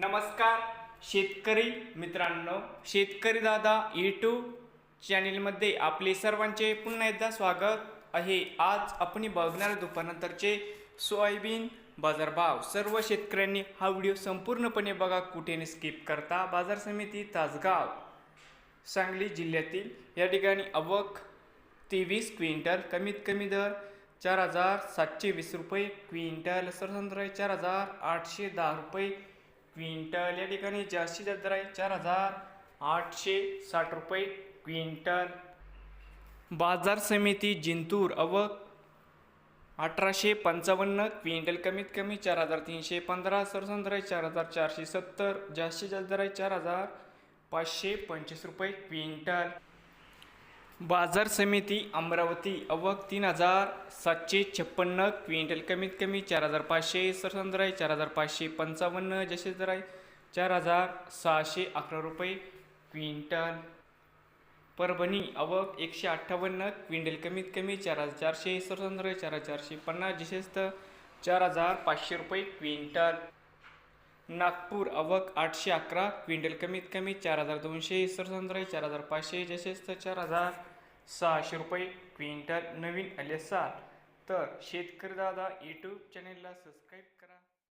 नमस्कार शेतकरी मित्रांनो शेतकरी दादा यूट्यूब चॅनेलमध्ये आपले सर्वांचे पुन्हा एकदा स्वागत आहे. आज आपण बघणार दुपारनंतरचे सोयाबीन बाजारभाव. सर्व शेतकऱ्यांनी हा व्हिडिओ संपूर्णपणे बघा कुठेने स्किप करता. बाजार समिती तासगाव सांगली जिल्ह्यातील या ठिकाणी अवक तेवीस क्विंटल कमीत कमी दर चार हजार सातशे वीस रुपये क्विंटल सरसंत्र चार हजार आठशे दहा रुपये क्विंटल या ठिकाणी जास्तीत जास्त दर आहे. चार हजार आठशे साठ रुपये क्विंटल. बाजार समिती जिंतूर आवक अठराशे पंचावन्न क्विंटल कमीत कमी चार हजार तीनशे पंधरा सरसंद्र आहे चार हजार चारशे सत्तर जास्तीत जास्त दर आहे चार हजार पाचशे पंचवीस रुपये क्विंटल. बाजार समिती अमरावती अवक तीन हजार सातशे छप्पन्न क्विंटल कमीत कमी चार हजार पाचशे सरसंद्र आहे चार हजार पाचशे पंचावन्न जसे दर आहे चार हजार सहाशे अकरा रुपये क्विंटल. परभणी अवक एकशे अठ्ठावन्न क्विंटल कमीत कमी चार हजार चारशे सरसंद्र चार हजार चारशे पन्नास जसेच तर चार हजार पाचशे रुपये क्विंटल. नागपूर अवक आठशे अकरा क्विंटल कमीत कमी चार हजार दोनशे सरसंद्र चार हजार पाचशे जसेच तर चार हजार सहाशे रुपये क्विंटल नवीन आले असाल तर शेतकरी दादा यूट्यूब चॅनेलला सबस्क्राईब